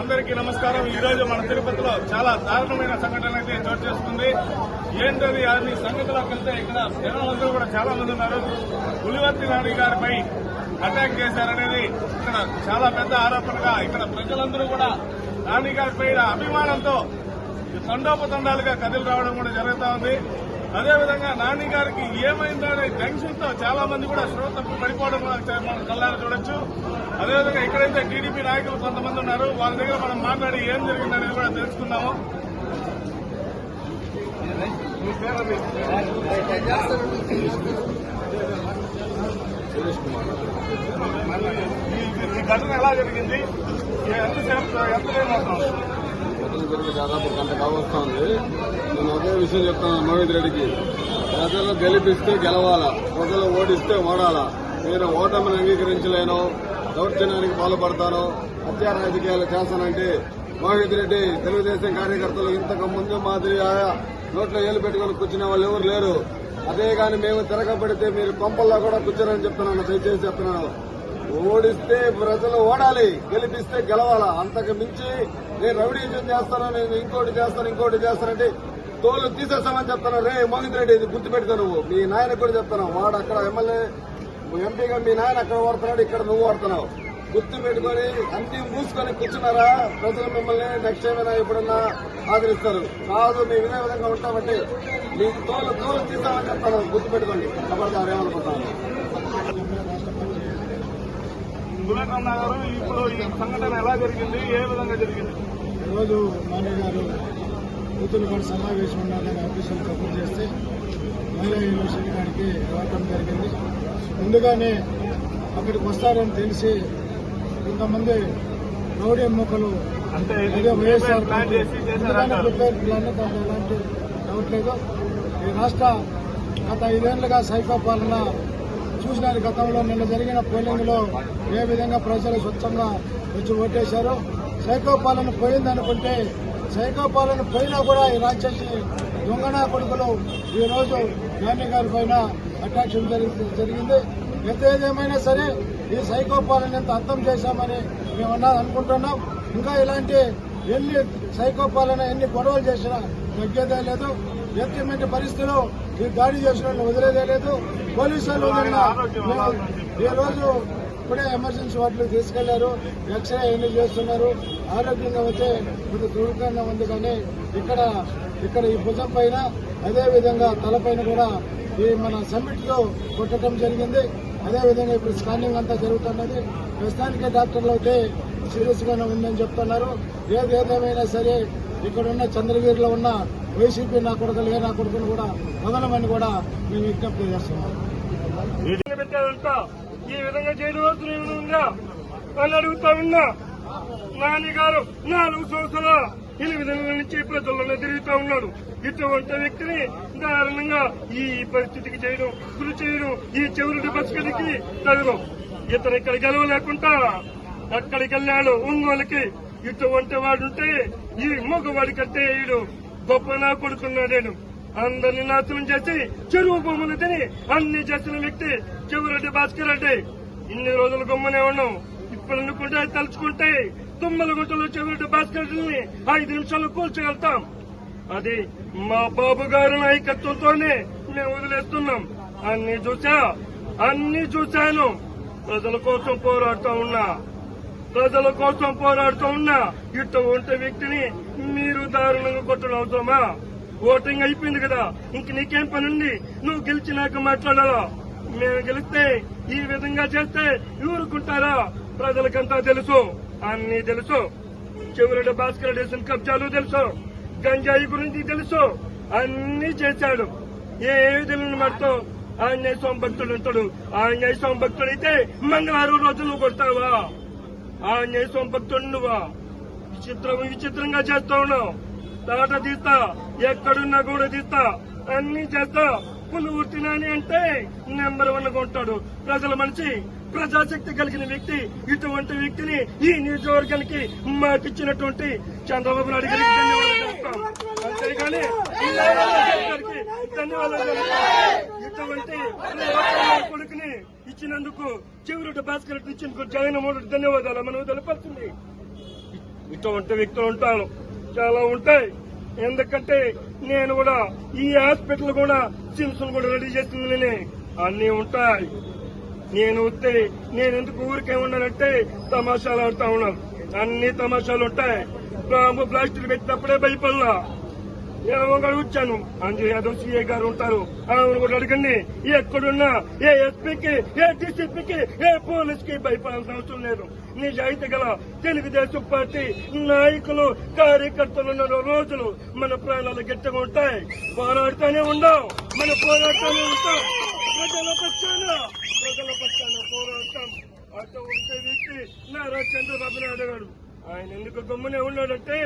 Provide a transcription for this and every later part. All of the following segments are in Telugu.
అందరికీ నమస్కారం. ఈ రోజు మన తిరుపతిలో చాలా దారుణమైన సంఘటన అయితే చోటు చేసుకుంది. ఏంటది? అన్ని సంఘటనలకు వెళ్తే ఇక్కడ జనాలందరూ కూడా చాలా మంది ఉన్నారు. పులివర్తి నాని గారిపై అటాక్ చేశారనేది ఇక్కడ చాలా పెద్ద ఆరోపణగా ఇక్కడ ప్రజలందరూ కూడా నాని గారిపై అభిమానంతో తండోపతండాలుగా కదిలి రావడం కూడా జరుగుతా ఉంది. అదేవిధంగా నాని గారికి ఏమైందో అనే టెన్షన్తో చాలా మంది కూడా శ్రోత పడిపోవడం మనం కళ్ళారు చూడొచ్చు. అదేవిధంగా ఇక్కడైతే టీడీపీ నాయకులు కొంతమంది ఉన్నారు వాళ్ళ దగ్గర మనం మాట్లాడి ఏం జరిగిందనేది కూడా తెలుసుకుందాము. ఈ- ఘటన ఎలా జరిగింది? ఎంతసేపు ఎంత టైం దాదాపు గంట కావస్తుంది నేను ఒకే విషయం చెప్తాను మోహిత్ రెడ్డికి. ప్రజలు గెలిపిస్తే గెలవాలా? ప్రజలు ఓడిస్తే ఓడాలా? నేను ఓటమిని అంగీకరించలేను దౌర్జన్యానికి పాల్పడతాను హత్యా రాజకీయాలు చేస్తానంటే మోహిత్ రెడ్డి తెలుగుదేశం కార్యకర్తలు ఇంతకు ముందు మాదిరి నోట్లో ఏలు పెట్టుకుని కూర్చునే వాళ్ళు ఎవరు లేరు. అదే కానీ మేము తిరగబడితే మీరు కొంపల్లో కూడా కూర్చోరని చెప్తున్నాను. దయచేసి చెప్తున్నాను. ఓడిస్తే ప్రజలు ఓడాలి గెలిపిస్తే గెలవాలా? అంతకు మించి నేను రౌడీజం చేస్తాను నేను ఇంకోటి చేస్తాను ఇంకోటి చేస్తానంటే తోలు తీసేస్తామని చెప్తాను. రే మోహిత్ రెడ్డి ఇది గుర్తుపెట్టుకో నువ్వు. మీ నాయన కూడా చెప్తాను. వాడు అక్కడ ఎమ్మెల్యే ఎంపీగా మీ నాయన అక్కడ వాడుతున్నాడు ఇక్కడ నువ్వు వాడుతున్నావు. గుర్తు పెట్టుకొని అన్ని మూసుకొని కూర్చున్నారా? ప్రజలు మిమ్మల్ని నెక్స్ట్ టైం అయినా ఎప్పుడన్నా ఆదరిస్తారు. కాదు మేము ఇదే విధంగా ఉంటామంటే మీకు తోలు తోలు తీస్తామని చెప్తాను. గుర్తు పెట్టుకోండి. ఖబర్దారు ఏమనుకుంటాను గులకన్న గారు ఇప్పుడు ఈ సంఘటన ఎలా జరిగింది? ఏ విధంగా జరిగింది? ఈరోజు నాని గారు కూతురుపాటు సమావేశం ఉన్నారని ఆఫీసులు కబుర్ చేస్తే మహిళా యూనివర్సిటీ గారికి రావటం జరిగింది. ముందుగానే అక్కడికి వస్తారని తెలిసి కొంతమంది రౌడీ అదే వైఎస్ఆర్ ప్రిపేర్ ప్లాన్ దాంట్లో ఎలాంటి డౌట్ లేదు ఈ రాష్ట్ర గత ఐదేళ్ళుగా సైకో పాలన చూసినారు గతంలో నిన్న జరిగిన పోలింగ్లో ఏ విధంగా ప్రజలు స్వచ్ఛంగా వచ్చి ఓటేశారు. సైకో పాలన పోయిందనుకుంటే సైకో పాలన పోయినా కూడా ఈ రాక్షసి దొంగనా కొడుకులు ఈరోజు గాంధీ గారి పైన అటాక్షన్ జరిగింది. ఎంత ఏదేమైనా సరే ఈ సైకో పాలన ఎంత అర్థం చేశామని మేము అన్నది అనుకుంటున్నాం. ఇంకా ఇలాంటి ఎన్ని సైకో పాలన ఎన్ని గొడవలు చేసినా తగ్గేదే లేదు. ఎత్తిమంటి పరిస్థితుల్లో ఈ దాడి చేసిన వాళ్ళని పోలీసులు నిన్న ఈ రోజు ఇప్పుడే ఎమర్జెన్సీ వాటిలో తీసుకెళ్ళారు. ఎక్స్రే ఎన్ని చేస్తున్నారు. ఆరోగ్యంగా వచ్చే కొంత దృఢంగా ఉంది కానీ ఇక్కడ ఇక్కడ ఈ భుజం పైన అదేవిధంగా తలపైన కూడా ఈ మన సమ్మిట్లో కొట్టడం జరిగింది. అదే విధంగా ఇప్పుడు స్కానింగ్ అంతా జరుగుతున్నది. ప్రస్తుతానికి డాక్టర్లు అయితే సీరియస్గానే ఉందని చెప్తున్నారు. ఏది సరే ఇక్కడ ఉన్న చంద్రగిరిలో ఉన్న వైసీపీ నా కొడుకులు ఏ నా కొడుకులు కూడా వదలమని కూడా మేము విజ్ఞప్తి చేస్తున్నాం. వీటిని ఈ విధంగా చేయవలసిన విధంగా అని అడుగుతా ఉన్నా. నాని గారు నాలుగు సంవత్సరాల ఈ విధంగా నుంచి ప్రజల్లోనే తిరుగుతా ఉన్నాడు. ఇటువంటి వ్యక్తిని దారుణంగా ఈ పరిస్థితికి చేయడం గురి చేయడం ఈ చెవురుడి బస్కడికి తగడం. ఇతను ఇక్కడ గెలవలేకుండా అక్కడికి వెళ్ళాడు ఒంగోలుకి. ఇటువంటి వాడుంటే ఈ మగవాడి కంటే ఈడు గొప్ప నా కొడుకున్నాడు అందరిని నాశనం చేసి చెరువు భూములు తిని అన్ని చేసిన వ్యక్తి చెవిరెడ్డి భాస్కర్ రెడ్డి. ఇన్ని రోజులు గమ్మునే ఉన్నాం. ఇప్పుడు అనుకుంటే తలుచుకుంటే తుమ్మల గుంటలో చెవిరెడ్డి భాస్కర్ రెడ్డిని ఐదు నిమిషాలు కూల్చగలుగుతాం. అది మా బాబు గారి నాయకత్వంతోనే మేము వదిలేస్తున్నాం. అన్ని చూసా అన్ని చూశాను. ప్రజల కోసం పోరాడుతూ ఉన్నా. ప్రజల కోసం పోరాడుతూ ఉన్నా ఇటువంటి వ్యక్తిని మీరు దారుణంగా కొట్టడం అవసరమా ఓటింగ్ అయిపోయింది కదా. ఇంక నీకేం పని ఉంది? నువ్వు గెలిచినాక మాట్లాడాలా? మేము గెలిస్తే ఈ విధంగా చేస్తే ఊరుకుంటారా? ప్రజలకంతా తెలుసు. అన్ని తెలుసు. చివరి భాస్కర్ రెడ్డి కబ్జాలు తెలుసు. గంజాయి గురించి తెలుసు. అన్ని చేశాడు. ఏ తెలియని మాటతో ఆంజనేయ స్వామి భక్తుడు ఉంటాడు ఆంజనేయ స్వామి భక్తుడైతే మంగళవారం రోజులు కొడతావా? ఆ స్వామి భక్తుడు నువ్వు విచిత్రం విచిత్రంగా చేస్తా ఉన్నావు. తాట తీస్తా ఎక్కడున్నా కూడా తీస్తా అన్ని చేస్తా. పులువుర్తి నాని అంటే నెంబర్ వన్గా ఉంటాడు. ప్రజల మనిషి ప్రజాశక్తి కలిగిన వ్యక్తి ఇటువంటి వ్యక్తిని ఈ నియోజకవర్గానికి మాకిచ్చినటువంటి చంద్రబాబు నాయుడు గారికి ధన్యవాదాలు అంతేగాని గారికి ధన్యవాదాలు. ఇటువంటి కొడుకుని ఇచ్చినందుకు చివరి భాస్కర్ రెడ్డి ఇచ్చినందుకు జగన్మోహన్ ధన్యవాదాలు. మనం తెలపడుతుంది ఇటువంటి వ్యక్తులు ఉంటారు చాలా ఉంటాయి. ఎందుకంటే నేను కూడా ఈ హాస్పిటల్ కూడా సిమ్స్ కూడా రెడీ చేస్తుంది అన్ని ఉంటాయి. నేను వస్తే నేను ఎందుకు ఊరికే ఉన్నానంటే తమాషాలు ఆడుతా ఉన్నాను అన్ని తమాషాలు ఉంటాయి. బాంబు ప్లాస్టిక్ పెట్టినప్పుడే భయపడలా. ఏమో వచ్చాను? అంజు యాదవ్ సీఏ గారు ఉంటారు? ఆమెను కూడా అడగండి. ఎక్కడున్నా ఏ ఎస్పీకి ఏ డీసీపీకి ఏ పోలీస్కి భయపడాల్సిన అవసరం లేదు. నిజాయితీ గల తెలుగుదేశం పార్టీ నాయకులు కార్యకర్తలు ఉన్న రోజులు మన ప్రాణాలు గట్టిగా ఉంటాయి. పోరాడుతూనే ఉండవు మన పోరాడుతూనే ఉంటాం. ప్రజల పక్షాన ప్రజల పక్షాన పోరాటం ఉంటే వ్యక్తి నారా చంద్రబాబు నాయుడు గారు. ఆయన ఎందుకు గమ్మునే ఉన్నాడంటే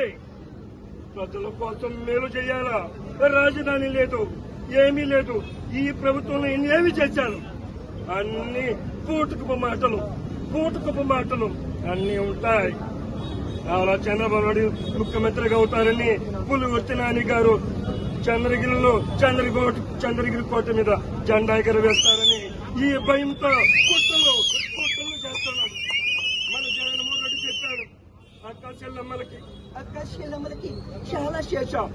ప్రజల కోసం మేలు చేయాలా? రాజధాని లేదు ఏమీ లేదు. ఈ ప్రభుత్వంలో ఏమి చేశాను అన్ని పూటకపు మాటలు పూటకపు మాటలు అన్ని ఉంటాయి. అలా చంద్రబాబు ముఖ్యమంత్రిగా అవుతారని పులుగుర్తి నాని గారు చంద్రగిరిలో చంద్రగోట చంద్రగిరి కోట మీద జెండా ఎగరవేస్తారని ఈ భయంతో కుట్రలు చేస్తున్నాడు మన జగన్మోహన్ రెడ్డి చెప్పాడు అక్క చెల్లెమ్మలకి చాలా శేషం.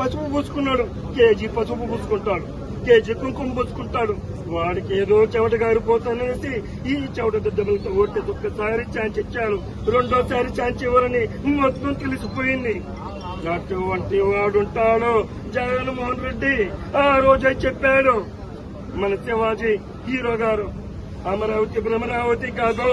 పసుపు పూసుకున్నాడు. కేజీ పసుపు పూసుకుంటాడు. కేజీ కుంకుమ పూసుకుంటాడు. వాడికి ఏదో చెవట గారిపోతానేసి ఈ చెవట దెబ్బలతో ఒట్టి ఒక్కసారి ఛాన్స్ ఇచ్చారు రెండోసారి ఛాన్స్ ఇవ్వరని మొత్తం తెలిసిపోయింది. అటువంటి వాడుంటాడు జగన్మోహన్ రెడ్డి. ఆ రోజే చెప్పాడు మన శివాజీ హీరో గారు అమరావతి భ్రమరావతి కాదు.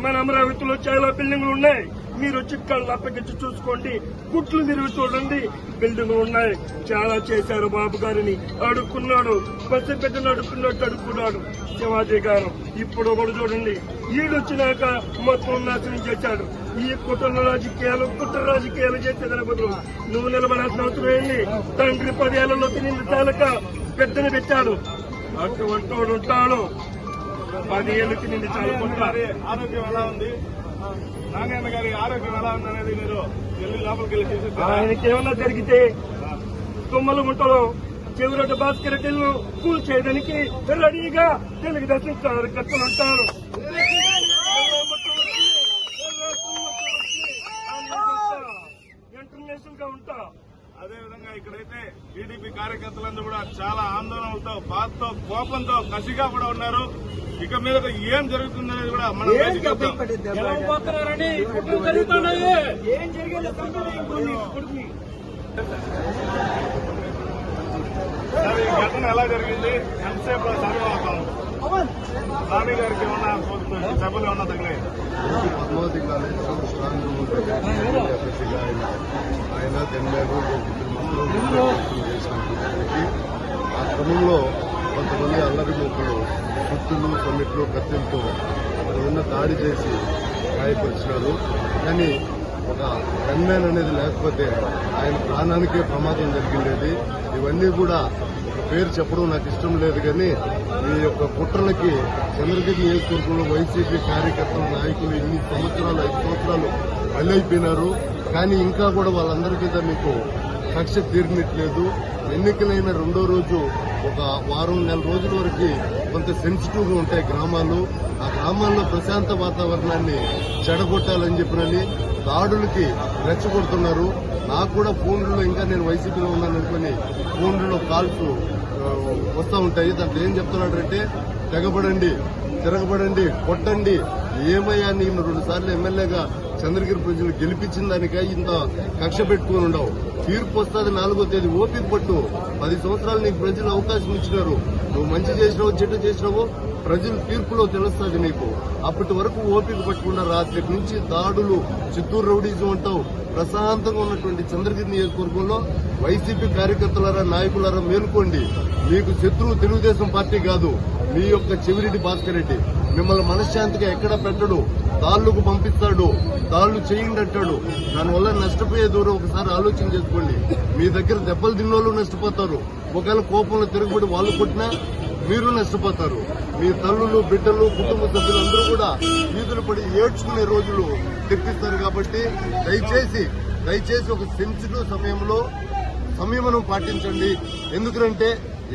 మన అమరావతిలో చాలా బిల్డింగ్లు ఉన్నాయి. మీరు వచ్చి కళ్ళు అప్పగించి చూసుకోండి. గుట్లు తిరిగి చూడండి. బిల్డింగ్లు ఉన్నాయి. చాలా చేశారు బాబు గారిని. అడుక్కున్నాడు. పెద్ద బిడ్డను అడుక్కున్నట్టు అడుక్కున్నాడు శివాజీ గారు. ఇప్పుడు ఒకడు చూడండి. ఈడొచ్చినాక మొత్తం నాశనం చేశాడు. ఈ కుటుంబ రాజకీయాలు కుట్ర రాజకీయాలు చేసేదని బదులు నువ్వు నిలబడాల్సిన అవసరం ఏంటి తండ్రి పదేళ్ళలో తిని తాలక పెద్దను పెట్టాడు. అటువంటి వాడు ఉంటాడు. పది ఏళ్ళకి నిండి చాలా ఆరోగ్యం ఎలా ఉంది? నారాయణ గారి ఆరోగ్యం ఎలా ఉంది అనేది మీరు వెళ్ళి లోపలికి వెళ్ళి చూసి ఆయనకి ఏమన్నా జరిగితే తుమ్మల గుంటలో చెవిరొడ్డ భాస్కర్ రెడ్డిలను కూల్ చేయడానికి రెడీగా తెలుగుదేశం కార్యకర్తలు ఉంటారు ఇంటర్నేషనల్గా ఉంటా. అదే విధంగా ఇక్కడైతే టీడీపీ కార్యకర్తలందరూ కూడా చాలా ఆందోళనలతో బాధతో కోపంతో కసిగా కూడా ఉన్నారు. ఇక మీద ఏం జరుగుతుందనేది కూడా మనం. ఏం జరిగిందో కొడుకుని సార్ ఈ ఘటన ఎలా జరిగింది? ఎంతసేపు సర్వే అవుతాం స్వామి గారికి ఏమన్నా సభలు ఏమన్నా తగిలాయి? పద్మావతి కాలేజ్ స్ట్రాంగ్ ఎఫ్ఎస్సీగా ఆయన చేసినప్పటికీ ఆ క్రమంలో కొంతమంది అల్లరి మూకలు సుత్తులు కొన్నిట్లు కత్తులతో అక్కడ ఉన్న దాడి చేసి గాయపరిచినారు. కానీ ఒక గన్మ్యాన్ అనేది లేకపోతే ఆయన ప్రాణానికే ప్రమాదం జరిగిండేది. ఇవన్నీ కూడా పేరు చెప్పడం నాకు ఇష్టం లేదు కానీ ఈ యొక్క కుట్రలకి చంద్రగిరి నియోజకవర్గంలో వైసీపీ కార్యకర్తలు నాయకులు ఎన్ని సంవత్సరాలు ఐదు సంవత్సరాలు బలైపోయినారు కానీ ఇంకా కూడా వాళ్ళందరికీ మీకు కక్ష తీరినట్లేదు ఎన్నికలైన రెండో రోజు ఒక వారం నెల రోజుల వరకు కొంత సెన్సిటివ్గా ఉంటాయి గ్రామాలు. ఆ గ్రామాల్లో ప్రశాంత వాతావరణాన్ని చెడగొట్టాలని చెప్పినని దాడులకి రెచ్చగొడుతున్నారు. నాకు కూడా ఫోన్లలో ఇంకా నేను వైసీపీలో ఉన్నాను అనుకుని ఫోన్లలో కాల్స్ వస్తూ ఉంటాయి. దాంట్లో ఏం చెప్తున్నాడంటే తెగబడండి. తిరగబడండి కొట్టండి. ఏమయ్యా నేను రెండు సార్లు ఎమ్మెల్యేగా చంద్రగిరి ప్రజలు గెలిపించిన దానికై ఇంత కక్ష పెట్టుకుని ఉండవు. తీర్పు వస్తుంది నాలుగో తేదీ ఓపిక పట్టు. పది సంవత్సరాలు నీకు ప్రజలు అవకాశం ఇచ్చినారు. నువ్వు మంచి చేసినావు చెట్టు చేసినావు ప్రజలు తీర్పులో తెలుస్తుంది నీకు. అప్పటి వరకు ఓపిక పట్టకుండా రాత్రి నుంచి దాడులు చిత్తూరు రౌడీజం అంటావు. ప్రశాంతంగా ఉన్నటువంటి చంద్రగిరి నియోజకవర్గంలో వైసీపీ కార్యకర్తలారా నాయకులారా మేలుకోండి. మీకు శత్రువు తెలుగుదేశం పార్టీ కాదు. మీ యొక్క చెవిరెడ్డి భాస్కర్ రెడ్డి. మిమ్మల్ని మనశ్శాంతిగా ఎక్కడ పెట్టడు? దాళ్ళకు పంపిస్తాడు. దాళ్ళు చేయండి అంటాడు. దానివల్ల నష్టపోయే దూరం ఒకసారి ఆలోచన చేసుకోండి. మీ దగ్గర దెబ్బలు తిన్నోళ్ళు నష్టపోతారు. ఒకవేళ కోపంలో తిరగబడి వాళ్ళు కొట్టినా మీరు నష్టపోతారు. మీ తల్లులు బిడ్డలు కుటుంబ సభ్యులందరూ కూడా వీధులు పడి ఏడ్చుకునే రోజులు తెప్పిస్తారు కాబట్టి దయచేసి దయచేసి ఒక సెన్సిటివ్ సమయంలో సంయమనం పాటించండి. ఎందుకంటే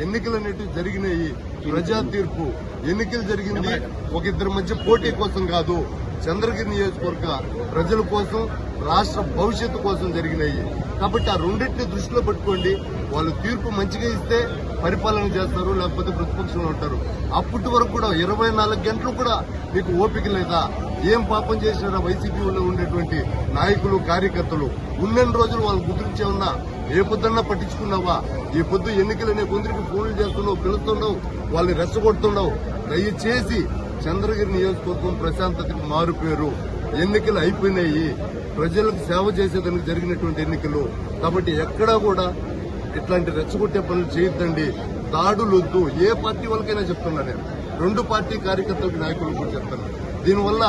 ఎన్నికలు అనేటివి జరిగినాయి. ప్రజా తీర్పు ఎన్నికలు జరిగింది. ఒక ఇద్దరి మధ్య పోటీ కోసం కాదు చంద్రగిరి నియోజకవర్గ ప్రజల కోసం రాష్ట్ర భవిష్యత్తు కోసం జరిగినాయి. కాబట్టి ఆ రెండింటిని దృష్టిలో పెట్టుకోండి. వాళ్ళు తీర్పు మంచిగా ఇస్తే పరిపాలన చేస్తారు లేకపోతే ప్రతిపక్షంలో ఉంటారు. అప్పటి వరకు కూడా ఇరవై నాలుగు గంటలు కూడా మీకు ఓపిక లేదా? ఏం పాపం చేసినారా వైసీపీలో ఉండేటువంటి నాయకులు కార్యకర్తలు? ఉన్నన్ని రోజులు వాళ్ళు గుర్తించే ఉన్నా ఏ పొద్దున్నా పట్టించుకున్నావా? ఈ పొద్దు ఎన్నికలనే కొందరికి ఫోన్లు చేస్తున్నావు పిలుస్తున్నావు వాళ్ళని రెచ్చగొడుతున్నావు. దయచేసి చంద్రగిరి నియోజకవర్గం ప్రశాంతతకు మారుపేరు. ఎన్నికలు అయిపోయినాయి. ప్రజలకు సేవ చేసేదానికి జరిగినటువంటి ఎన్నికలు. కాబట్టి ఎక్కడా కూడా ఇట్లాంటి రెచ్చగొట్టే పనులు చేయొద్దండి. దాడులు వద్దు ఏ పార్టీ వాళ్ళకైనా చెప్తున్నా నేను. రెండు పార్టీ కార్యకర్తలకు నాయకులకు కూడా చెప్తాను దీనివల్ల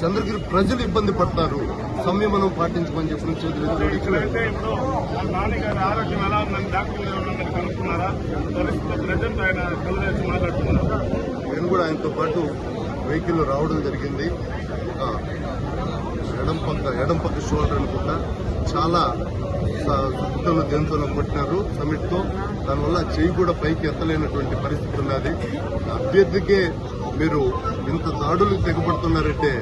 చంద్రగిరి ప్రజలు ఇబ్బంది పడతారు. సంయమనం పాటించమని చెప్పిన నేను కూడా ఆయనతో పాటు వెహికల్ రావడం జరిగింది. ఎడం పక్క ఎడం పక్క షోల్డర్ అనుకుంటా. చాలా సుత్తలు దేంతో కొట్టినారు సమిట్తో దానివల్ల చెయ్యి కూడా పైకి ఎత్తలేనటువంటి పరిస్థితి ఉన్నది. అభ్యర్థికే మీరు ఇంత దాడులు తెగబడుతున్నారంటే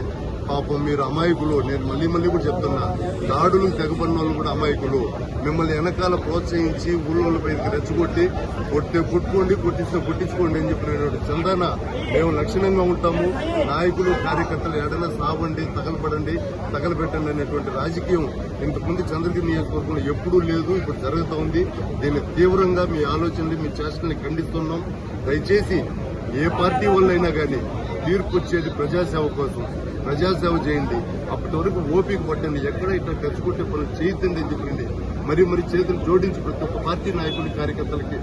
పాపం మీరు అమాయకులు. నేను మళ్ళీ మళ్ళీ కూడా చెప్తున్నా దాడులు తెగబడిన వాళ్ళు కూడా అమాయకులు. మిమ్మల్ని వెనకాల ప్రోత్సహించి ఊళ్ళో పైకి రెచ్చగొట్టి కొట్టే పుట్టుకోండి కొట్టిస్తే కొట్టించుకోండి అని చెప్పినటువంటి చందన మేము లక్షణంగా ఉంటాము. నాయకులు కార్యకర్తలు ఎడన సావండి తగలపడండి తగలబెట్టండి అనేటువంటి రాజకీయం ఇంతకుముందు చంద్రగిరి నియోజకవర్గంలో ఎప్పుడూ లేదు ఇప్పుడు జరుగుతూ ఉంది. దీన్ని తీవ్రంగా మీ ఆలోచనలు మీ చేష్టల్ని ఖండిస్తున్నాం. దయచేసి ఏ పార్టీ వాళ్ళైనా కానీ తీర్పు వచ్చేది ప్రజాసేవ కోసం. ప్రజాసేవ చేయండి. అప్పటి వరకు ఓపిక పట్టండి ఎక్కడ ఇట్లా ఖర్చు కొట్టే పనులు చేయొద్దండి చెప్పింది. మరి మరి చేతులు జోడించి ప్రతి ఒక్క పార్టీ నాయకుడి కార్యకర్తలకి